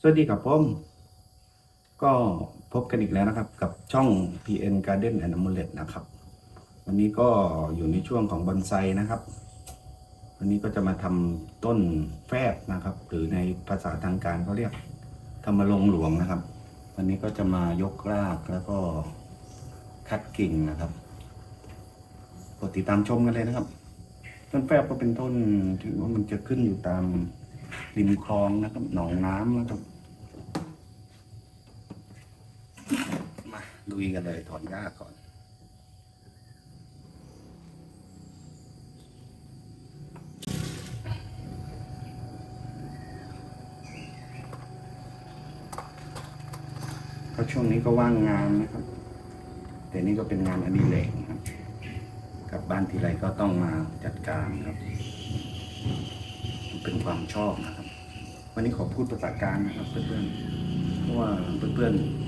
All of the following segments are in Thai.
สวัสดีครับผม ก็พบกันอีกแล้วนะครับ กับช่อง PN Garden and Amulet นะครับ วันนี้ก็อยู่ในช่วงของบอนไซนะครับ วันนี้ก็จะมาทำต้นแฟบนะครับ หรือในภาษาทางการเขาเรียกธรรมรงหลวงนะครับ วันนี้ก็จะมายกรากแล้วก็คัดกิ่งนะครับกดติดตามชมกันเลยนะครับ ต้นแฟบก็เป็นต้นถือว่ามันจะขึ้นอยู่ตามริมคลองนะครับหนองน้ำนะครับ มา ลุยกันเลยถอนหญ้าก่อน ก็ช่วงนี้ก็ว่างงานนะครับ แต่นี่ก็เป็นงานอดิเรกครับกลับบ้านทีไรก็ต้องมาจัดการครับ เป็นความชอบนะครับ วันนี้ขอพูดภาษากลางนะครับเพื่อนๆเพราะว่าเพื่อนๆ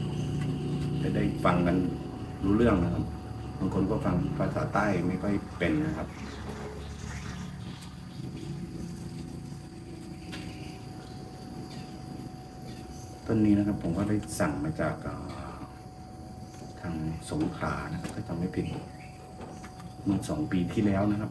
จะได้ฟังกันรู้เรื่องนะครับ บางคนก็ฟังภาษาใต้ไม่ค่อยเป็นนะครับ ต้นนี้นะครับผมก็ได้สั่งมาจากทางสงขลานะครับถ้าจำไม่ผิดเมื่อสองปีที่แล้วนะครับ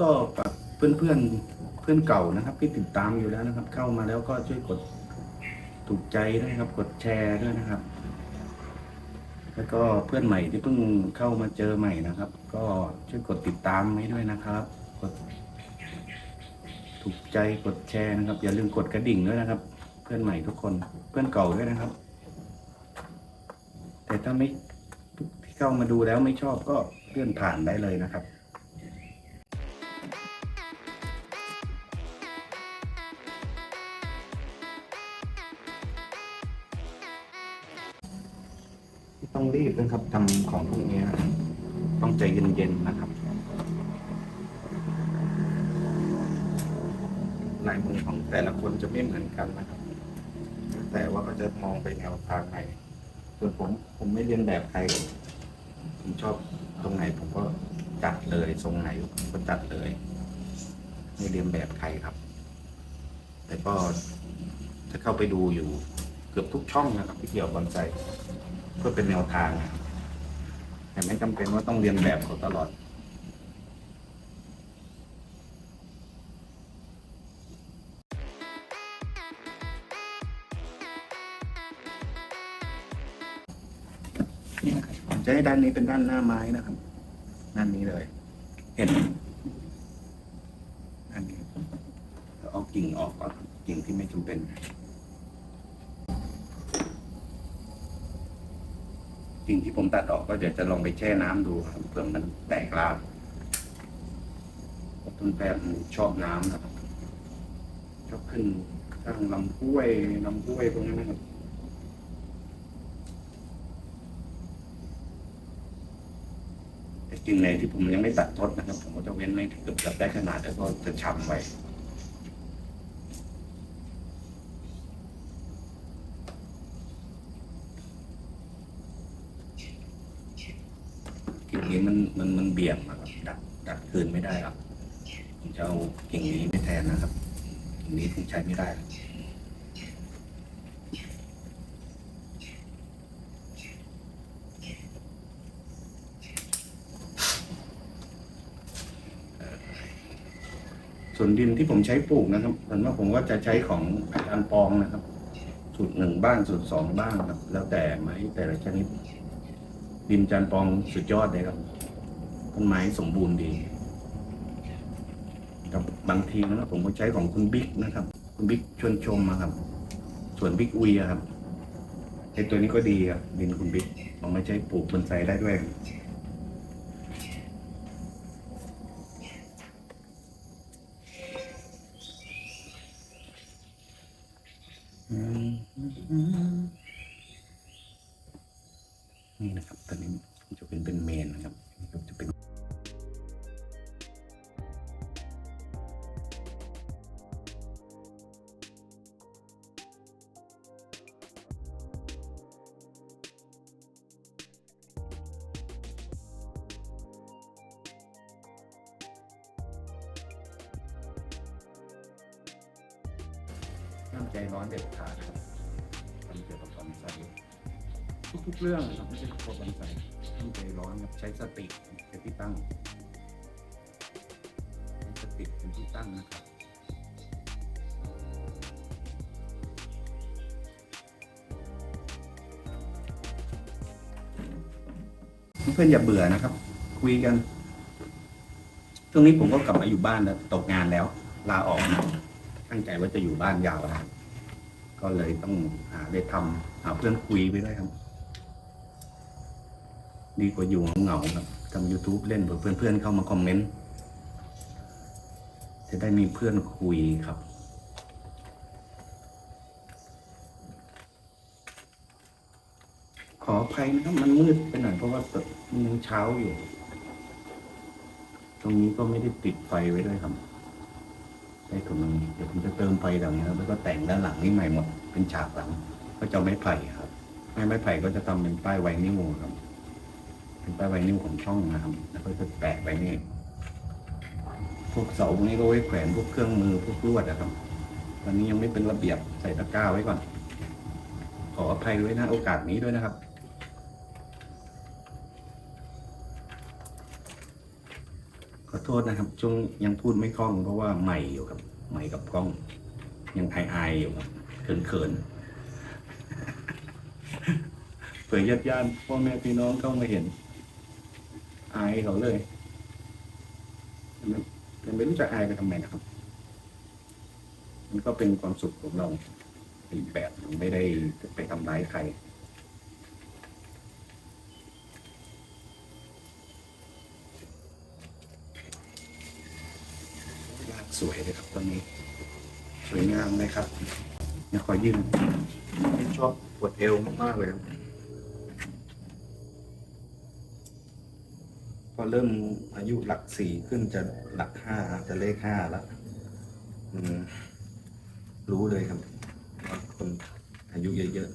ก็ฝากเพื่อนเพื่อนเพื่อนเก่านะครับ ที่ติดตามอยู่แล้วนะครับ เข้ามาแล้วก็ช่วยกดถูกใจด้วยนะครับ กดแชร์ด้วยนะครับ แล้วก็เพื่อนใหม่ที่เพิ่งเข้ามาเจอใหม่นะครับ ก็ช่วยกดติดตามให้ด้วยนะครับ กด ถูกใจกดแชร์นะครับ อย่าลืมกดกระดิ่งด้วยนะครับ เพื่อนใหม่ทุกคนเพื่อนเก่าด้วยนะครับ แต่ถ้าไม่ที่เข้ามาดูแล้วไม่ชอบก็เลื่อนผ่านได้เลยนะครับ ต้องรีบนะครับทำของพวกนี้ต้องใจเย็นๆนะครับลายมือของแต่ละคนจะไม่เหมือนกันนะครับ แต่ว่าก็จะมองไปแนวทางไหนส่วนผมผมไม่เรียนแบบใครผมชอบตรงไหนผมก็จัดเลยทรงไหนผมก็จัดเลย ไม่เรียนแบบใครครับ แต่ก็จะเข้าไปดูอยู่เกือบทุกช่องนะครับที่เกี่ยวบบอนไซ เพื่อเป็นแนวทาง แต่ไม่จำเป็นว่าต้องเรียนแบบเขาตลอด นี่นะครับผมจะให้ด้านนี้เป็นด้านหน้าไม้นะครับ ด้านนี้เลย เห็นอันนี้เอากิ่งออกก่อนกิ่งที่ไม่จำเป็น กิ่งที่ผมตัดออกก็เดี๋ยวจะลองไปแช่น้ำดูครับเผื่อมันแตกรากต้นแปรมันชอบน้ำนะครับชอบขึ้นข้างลำห้วยลำห้วยตรงนั้นนะครับแต่กิ่งไหนที่ผมยังไม่ตัดทดนะครับ ผมก็จะเว้นไว้เกือบจะได้ขนาดแล้วก็จะชำไว้ กิ่งนี้มัน มับี่ยงนะครับดัดดัดคืนไม่ได้ครับผมจะเอากิ่งนี้ไปแทนนะครับกิ่งนี้คงใช้ไม่ได้ส่วนดินที่ผมใช้ปลูกนะครับส่วนมากผมก็จะใช้ของอาจารย์ปองนะครับ สูตรหนึ่งบ้างสูตรสองบ้างครับ แล้วแต่ไม้แต่ละชนิดดินจานปองสุดยอดเลยครับ ต้นไม้สมบูรณ์ดีกับบางทีนะครับผมก็ใช้ของคุณบิ๊กนะครับ คุณบิ๊กชวนชมมาครับ ส่วนบิ๊กอุยอครับไอตัวนี้ก็ดีครับดินคุณบิ๊กเอามาใช้ปลูกบนไซได้ด้วย ตั้งใช้สติเป็นที่ตั้งนะครับเพื่อนอย่าเบื่อนะครับ คุยกันช่วงนี้ผมก็กลับมาอยู่บ้านแล้วตกงานแล้ว ลาออกนะตั้งใจว่าจะอยู่บ้านยาวนะก็เลยต้องหาได้ทำหาเพื่อนคุยไปด้วยครับ ดีกว่าอยู่เหงาๆครับ ทำ YouTube เล่นเพื่อนเพื่อนๆเข้ามาคอมเมนต์จะได้มีเพื่อนคุยครับ ขออภัยนะครับมันมืดไปหน่อยเพราะว่ามันยังเช้าอยู่ ตรงนี้ก็ไม่ได้ติดไฟไว้ด้วยครับใช้ตรงนี้เดี๋ยวผมจะเติมไฟดังนี้แล้วก็แต่งด้านหลังนี่ใหม่หมด เป็นฉากหลัง ก็จะไม้ไผ่ครับไม้ไม้ไผ่ก็จะทำเป็นป้ายไวนิวครับ เป็นป้ายไวนิวของช่องนะครับ แล้วก็จะแปะไว้นี่ พวกเสาพวกนี้ก็ไว้แขวนพวกเครื่องมือพวกลวดนะครับ ตอนนี้ยังไม่เป็นระเบียบใส่ตะกร้าไว้ก่อน ขออภัยไว้นะโอกาสนี้ด้วยนะครับขอโทษนะครับช่วงยังพูดไม่คล่องเพราะว่าใหม่อยู่ครับใหม่กับกล้อง ยังอายๆอยู่ครับเขินๆเผื่อญาติญาติพ่อแม่พี่น้องเข้ามาเห็น อายเขาเลยแต่ไม่รู้จะอายไปทำไมนะครับ มันก็เป็นความสุขของเราอีกแบบไม่ได้ไปทำร้ายใครลากสวยเลยครับตอนนี้ สวยงามเลยครับเดี๋ยวขอยืนชอบปวดเอวมากๆเลยครับ พอเริ่มอายุหลักสี่ขึ้นจะหลักห้าจะเลขห้าแล้วรู้เลยครับคนอายุเยอะ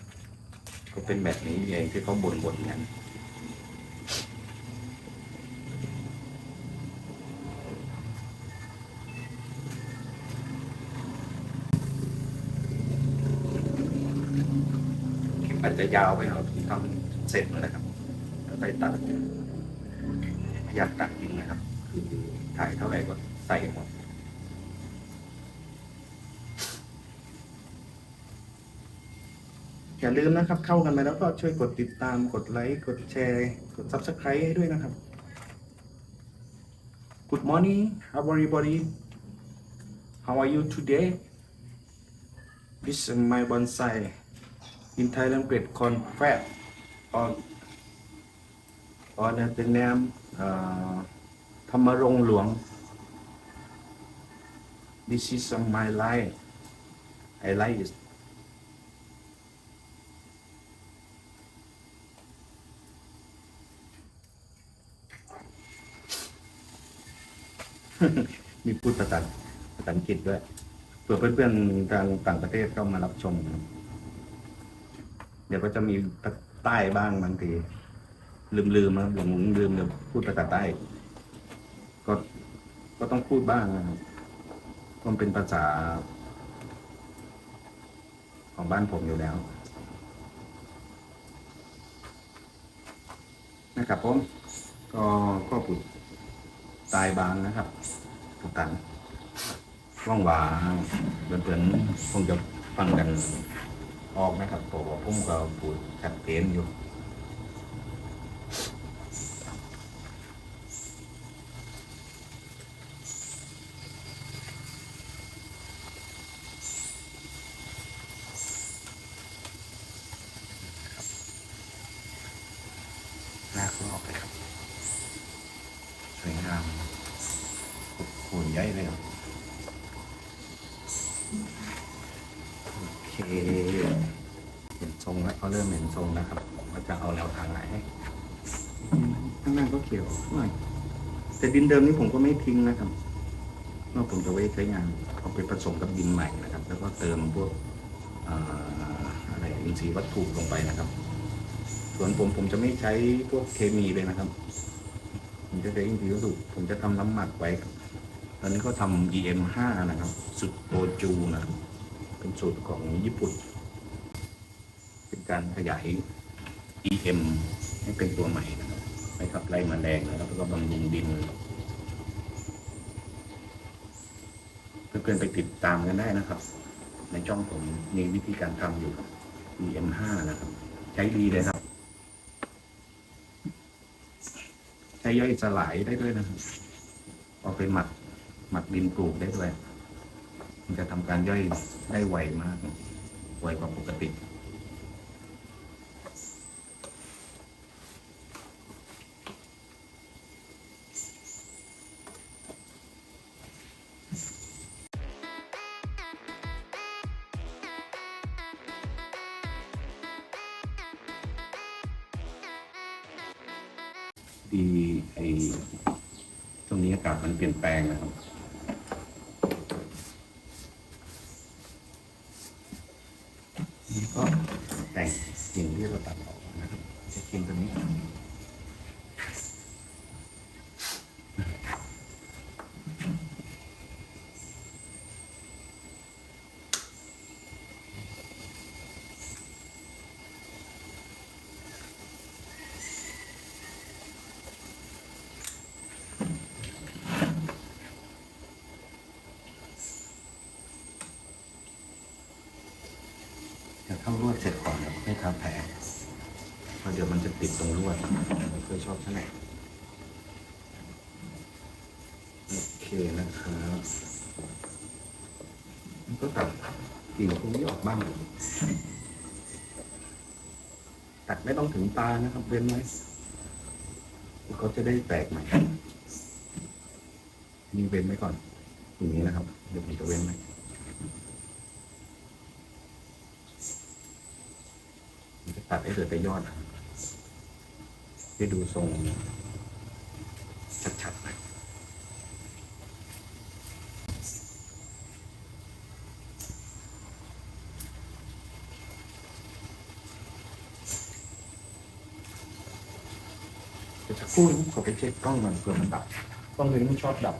ๆก็เป็นแบบนี้เองที่เขาบ่นๆกันอาจจะยาวไปหน่อยทำเสร็จแล้วนะครับไปตัด ยากตัดจริงนะครับ คือถ่ายเท่าไหร่ก็ใส่หมดอย่าลืมนะครับ เข้ากันไปแล้วก็ช่วยกดติดตามกดไลค์ กดแชร์ กด subscribe ให้ด้วยนะครับ Good morning everybody How are you today This is my bonsai in Thailand great confab or or the, name ธรรมรงหลวง This is my life I like it มีพูดภาษาภาษาอังกฤษด้วยเผื่อเพื่อนๆทางต่างประเทศเข้ามารับชม เดี๋ยวก็จะมีใต้บ้างบางที ลืมลืมนะหลงลืมเดี๋ยวพูดภาษาใต้ ก็ก็ต้องพูดบ้างนะครับมันเป็นภาษา ของบ้านผมอยู่แล้วนะครับผมก็ก็ปุดตายบางนะครับทุกตันว่างหวาเพื่อนๆคงจะฟังกันออกนะครับเพราะว่าผมก็พูดชัดเจนอยู่ หน้าเขาออกเลยครับ สวยงามโคนใหญ่เลยครับโอเค เห็นทรงแล้วเขาเริ่มเห็นทรงแล้วครับว่าจะเอาแนวทางไหนข้างหน้าก็เขียวหน่อย แต่ดินเดิมนี่ผมก็ไม่ทิ้งนะครับว่าผมจะไว้ใช้งานเอาไปผสมกับดินใหม่นะครับ แล้วก็เติมพวกอะไรอินทรีย์วัตถุลงไปนะครับ ส่วนผมผมจะไม่ใช้พวกเคมีเลยนะครับ ผมจะใช้อินทรีย์วัตถุผมจะทำน้ำหมักไว้ตอนนี้ก็ทำ EM5 นะครับสุดโปรจูนะครับเป็นสูตรของญี่ปุ่น เป็นการขยาย EM ให้เป็นตัวใหม่นะ ครับไปขับไล่แมลงแล้วก็บำรุงดินเพื่อนๆไปติดตามกันได้นะครับ ในช่องผมมีวิธีการทำอยู่ EM5 นะครับ ใช้ดีเลยครับ ใช้ย่อยสลายได้ด้วยนะครับเอาไปหมักหมักดินปลูกได้ด้วย มันจะทำการย่อยได้ไวมาก ไวกว่าปกติ ดีไอตรงนี้อากาศมันเปลี่ยนแปลงนะครับ นี่ก็แต่งสิ่งที่เราตัดออกนะครับ จะกินตัวนี้ จะ เข้ารวดเสร็จก่อนครับให้ทาแผลเพราะเดี๋ยวมันจะติดตรงรวดไม่เคยชอบเท่าไหร่โอเคนะครับมันก็ตัดกิ่งตรงนี้ออกบ้างตัดไม่ต้องถึงตานะครับเว้นไว้เขาจะได้แตกใหม่นี่เว้นไว้ก่อน อย่างนี้นะครับ เดี๋ยวผมจะเว้นไว้ ผมจะตัดให้เหลือแต่ยอดนะครับให้ดูทรงชัดๆหน่อยเดี๋ยวจะกู้นะขอไปเช็คกล้องมันเผื่อมันดับกล้องเลยมันชอบดับ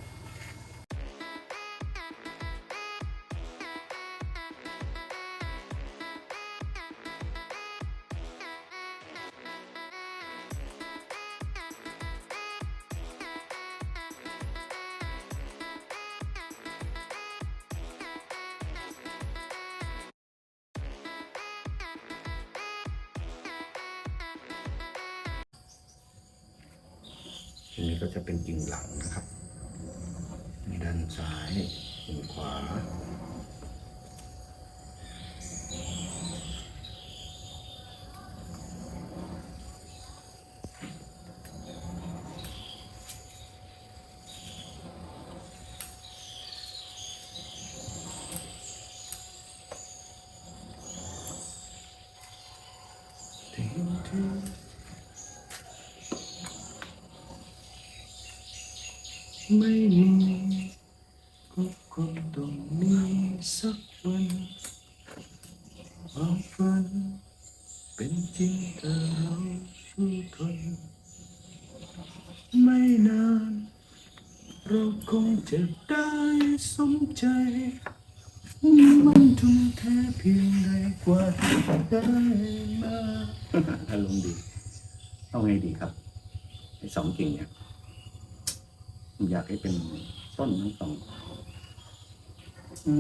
ไม่มี เป็นต้นทั้งสองอื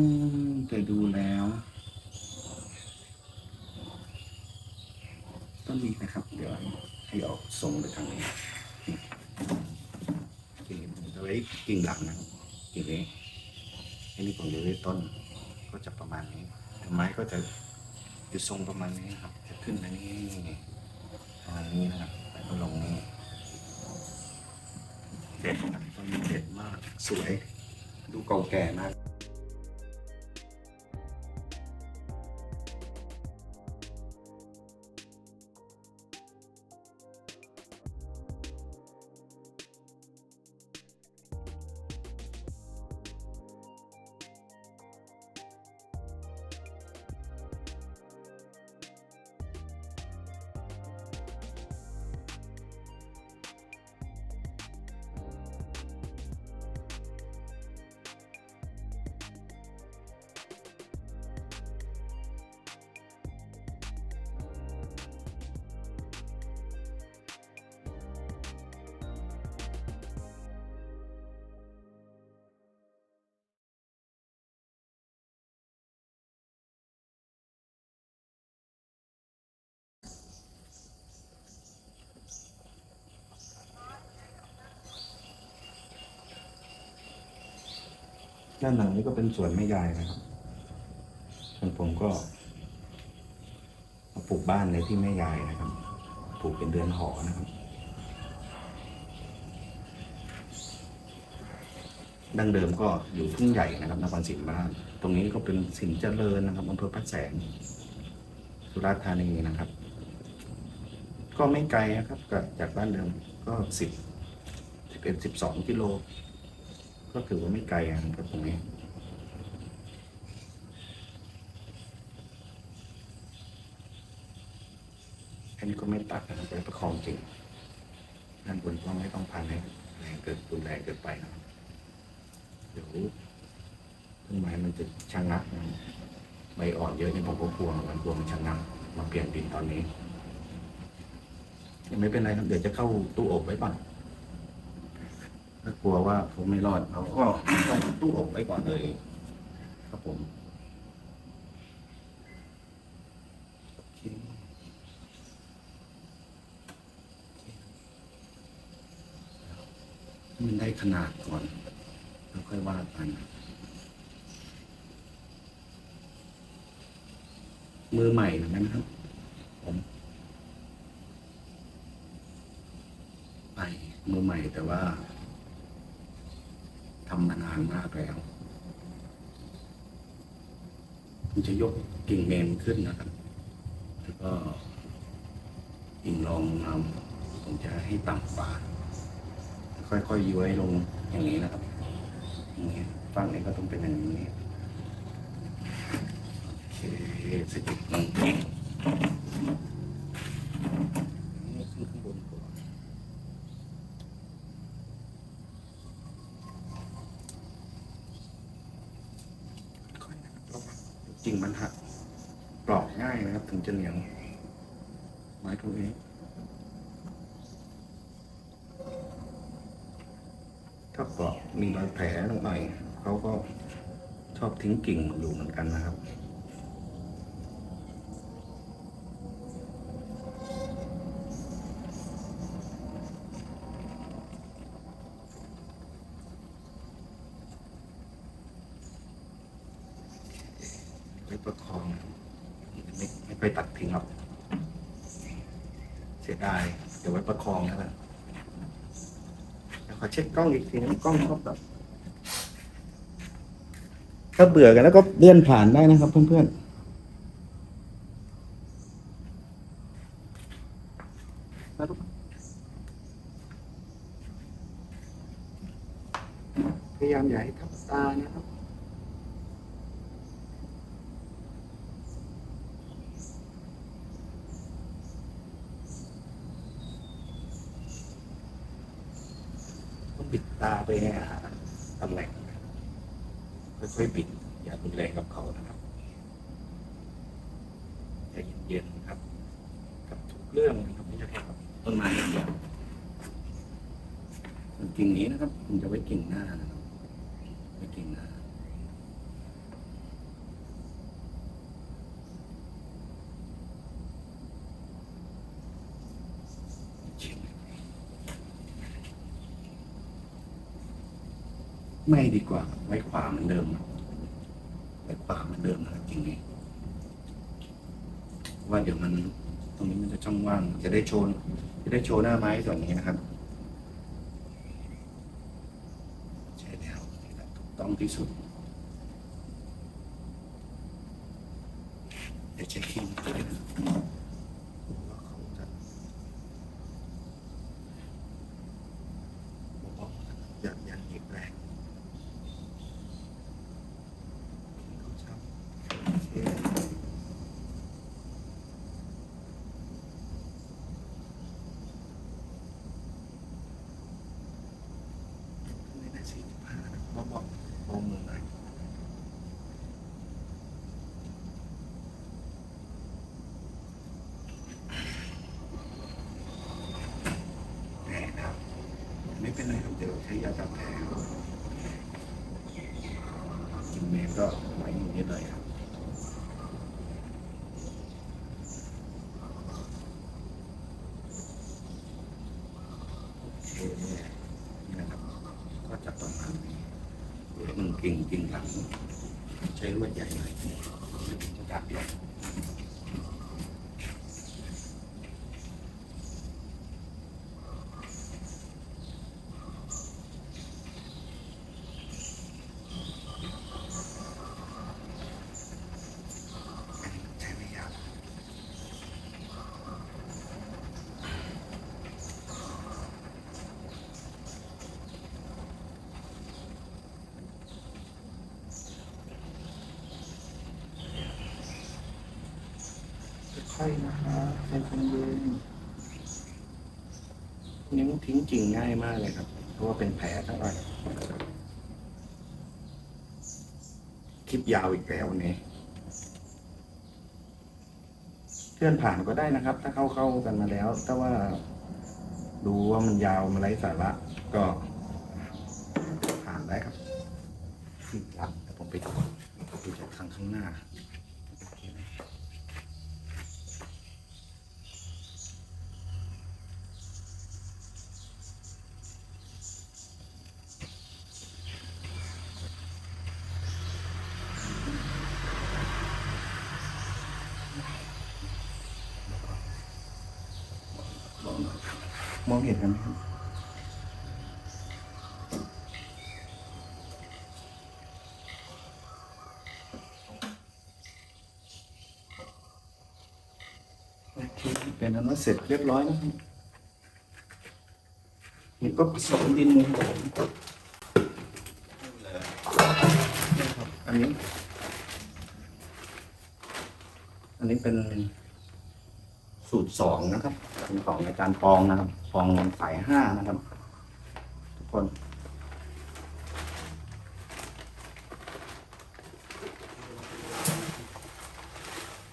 มแต่ดูแล้ว ต้นนี้นะครับ เดี๋ยวให้ออกทรงไปทางนี้กิ่งผมจะไว้กิ่งหลังนะครับกิ่งนี้อันนี้ผมจะไว้ต้น ก็จะประมาณนี้แต่ไม้ก็จะอยู่ทรงประมาณนี้นะครับ จะขึ้นมานี่ประมาณนี้นะครับแล้วก็ลงนี่เด็ดครับ สวย ดูเก่าแก่มาก ด้านหลังนี้ก็เป็นสวนแม่ยายนะครับส่วนผมก็มาปลูกบ้านในที่แม่ยายนะครับ ปลูกเป็นเดือนหอนะครับ ดั้งเดิมก็อยู่ทุ่งใหญ่นะครับนครศรีธรรมราชตรงนี้ก็เป็นสินเจริญนะครับอำเภอพระแสง สุราษฎร์ธานีนะครับ ก็ไม่ไกลนะครับกับจากบ้านเดิมก็สิบสิบเอ็ดสิบสองกิโล ก็ถือว่าไม่ไกลนะครับตรงนี้อันนี้ก็ไม่ตัดนะครับเป็นประคองจริงด้านบนก็ไม่ต้องพันให้แรงเกิดรุนแรงเกินไปนะครับเดี๋ยวต้นไม้มันจะชะงักใบอ่อนเยอะนี่ผมก็กลัวมันกลัวมันชะงักมาเปลี่ยนดินตอนนี้ยังไม่เป็นไรครับเดี๋ยวจะเข้าตู้อบไว้ก่อน ถ้ากลัวว่าผมไม่รอดเราก็ต้องตู้อบไว้ก่อนเลยครับผมมันได้ขนาดก่อนแล้วค่อยว่ากันมือใหม่เหมือนกันครับ ผม ไปมือใหม่แต่ว่า ทำมานานมากแล้วมันจะยกกิ่งเมนขึ้นนะครับ แล้วก็กิ่งรองนำผมจะให้ต่ำกว่าค่อยๆย้วยลงอย่างนี้นะครับอย่างนี้ฝั่งนี้ก็ต้องเป็นอย่างนี้โอเคสกิดลงกิ่งนี่ขึ้นข้างบนก่อน ค่อยนะครับระวังจริงมันหักปลอกง่ายนะครับ ถึง จะเหนียวไม้ตรงนี้ถ้าปลอกมีรอยแผลลงหน่อยเขาก็ชอบทิ้งกิ่งอยู่เหมือนกันนะครับ ไว้ประคอง ไปตัดทิ้งหรอกเสียดาย เดี๋ยวไว้ประคองแล้วกันเดี๋ยวขอเช็คกล้องอีกทีนึงกล้องชอบแบบถ้าเบื่อกันแล้วก็เลื่อนผ่านได้นะครับเพื่อนๆนะลูกพยายามอย่าให้ทับตานะครับ ต้องปิดตาไปให้หา ตำแหน่งค่อยๆบิดอย่ารุนแรงกับเขานะครับใจเย็นๆครับ กับทุกเรื่องนะครับไม่ใช่แค่กับต้นไม้อย่างเดียวกิ่งนี้นะครับผมจะไว้กิ่งหน้านะครับไว้กิ่งหน้าชิม ไม่ดีกว่า ไว้ขวาเหมือนเดิมไว้ขวาเหมือนเดิมนะครับจริงนี้ว่าเดี๋ยวมันตรงนี้มันจะช่องว่าง จะได้โชว์จะได้โชว์หน้าไม้ส่วนนี้นะครับใช่แล้วถูกต้องที่สุดเดี๋ยวเช็คคิงเลยนะว่าเขาจะบอกอย่าอย่าหยิบแรง ไม่ได้สี่สิบห้านะบอกบอกบอกมือหน่อยแผลนะครับไม่เป็นไรครับเดี๋ ยวใช้ยาจับแผลกินเมก็ไว้อย่นี้เลยครับโอเคนี่นะครับ ก็จะประมาณนี้หนึ่งกิ่งกิ่งหลังใช้ลวดใหญ่หน่อยจะดับลงใช้ไม่ยาก ค่อยๆนะครับใจเย็นๆนิ้วทิ้ ง่ายมากเลยครับ เพราะว่าเป็นแผลทั้งหมดคลิปยาวอีกแล้วนี้เพื่อนผ่านก็ได้นะครับ ถ้าเข้าเข้ากันมาแล้ว ถ้าว่าดูว่ามันยาวมันไร้สาระก็ผ่านได้ครับรับแต่ผมไปดูดูจากทางข้างหน้าโอเคไหม มองเห็นกันไหมครับโอเค เสร็จเรียบร้อยนะครับนี่ก็ผสมดินผมนะครับอันนี้ อันนี้เป็นสูตรสองนะครับเป็นของในการปองนะครับปองสายห้านะครับ ทุกคน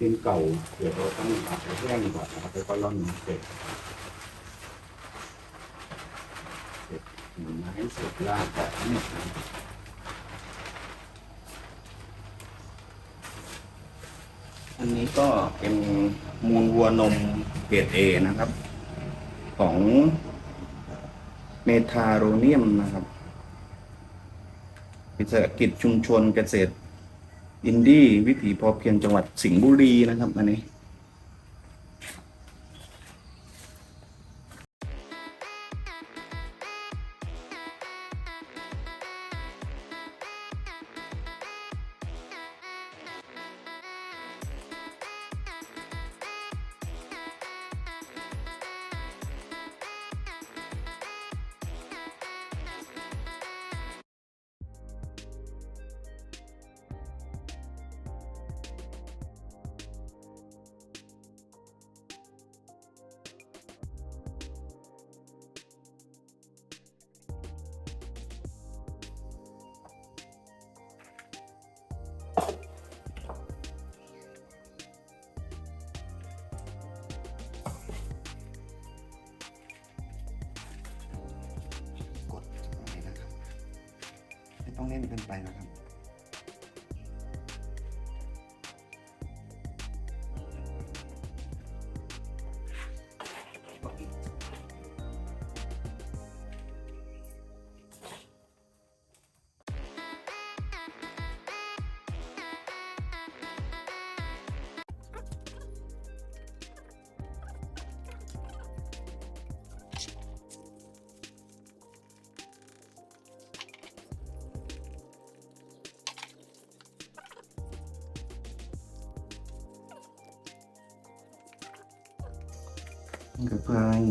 ดินเก่าเดี๋ยวเราต้องตัดไปแห้งก่อนนะครับแล้วก็ร่อนเสร็จเสร็จหมุนมาให้เสร็จลากแบบนี้นะอันนี้ก็เป็นมูลวัวนมเกรดเอนะครับ ของเมทาโรเนียมนะครับวิสาหกิจชุมชนเกษตร อินดี้วิถีพอเพียงจังหวัดสิงห์บุรีนะครับอันนี้ ต้องเล่นเกินไปนะครับ เพื่อให้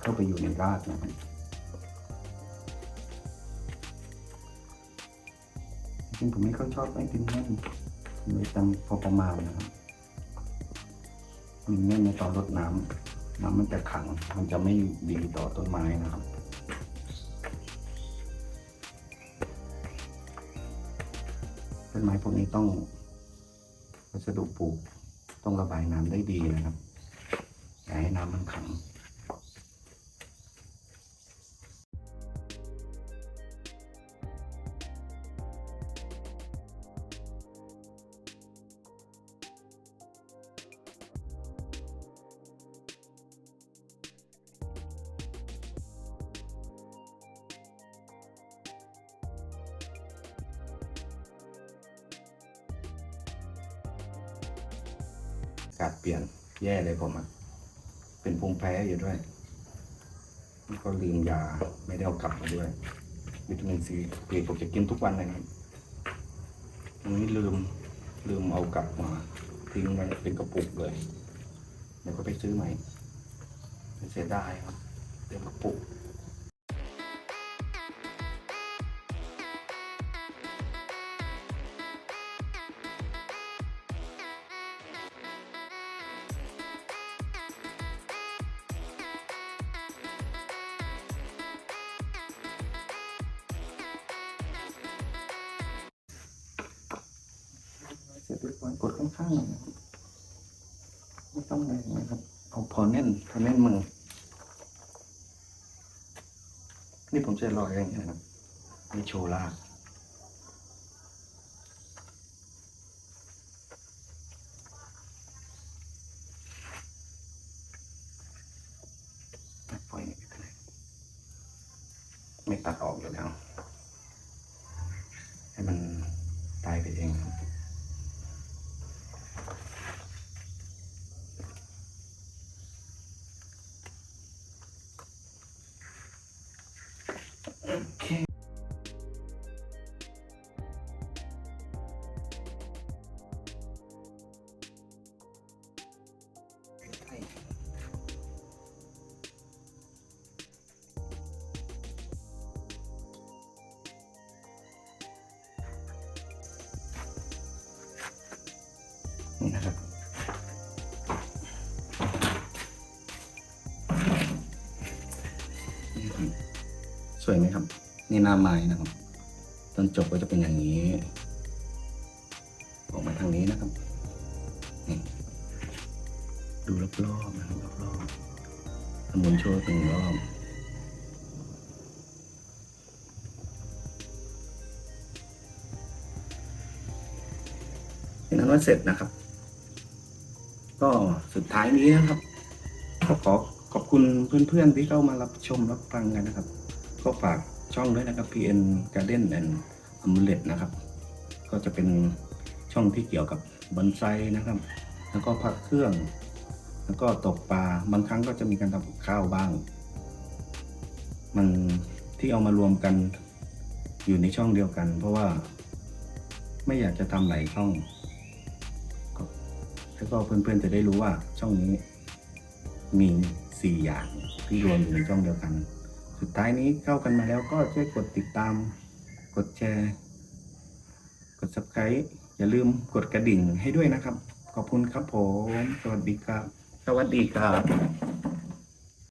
เข้าไปอยู่ในรากนะครับจริงผมไม่ค่อยชอบให้ดินแน่นเลยตามพอประมาณนะครับดินแน่นในตอนรดน้ำน้ำมันจะขังมันจะไม่ดีต่อต้นไม้นะครับต้นไม้พวกนี้ต้องวัสดุปลูกต้องระบายน้ำได้ดีนะครับ อย่าให้น้ำมันขัง วิตามินซีปกติผมจะกินทุกวันเลยครับวันนี้ลืมลืมเอากลับมาทิ้งไว้เป็นกระปุกเลยเดี๋ยวก็ไปซื้อใหม่เสียดายครับ เรียบร้อยกดข้างๆหน่อยนะครับไม่ต้องแรงนะครับเอาพอแน่นพอแน่นมือ นี่ผมจะลอยอย่างนี้นะครับไม่โชว์ลาก วยไหมครับ นี่หน้าไม้นะครับ ตอนจบก็จะเป็นอย่างนี้ ออกมาทางนี้นะครับนี่ดูรอบๆนะครับรอบๆหมุนโชว์ถึงรอบเป็นนั้นว่าเสร็จนะครับ ก็สุดท้ายนี้นะครับก็ขอขอบคุณเพื่อนๆที่เข้ามารับชมรับฟังกันนะครับ ก็ฝากช่องด้วยนะครับ PN Garden and Amulet นะครับ ก็จะเป็นช่องที่เกี่ยวกับบอนไซนะครับ แล้วก็พักเครื่อง แล้วก็ตกปลาบางครั้งก็จะมีการทำกับข้าวบ้าง มันที่เอามารวมกันอยู่ในช่องเดียวกัน เพราะว่าไม่อยากจะทำหลายช่องแล้วก็เพื่อนๆจะได้รู้ว่าช่องนี้มีสี่อย่างที่รวมอยู่ในช่องเดียวกัน สุดท้ายนี้เข้ากันมาแล้วก็ช่วยกดติดตาม กดแชร์ กด subscribe อย่าลืมกดกระดิ่งให้ด้วยนะครับ ขอบคุณครับผม สวัสดีครับ สวัสดีครับ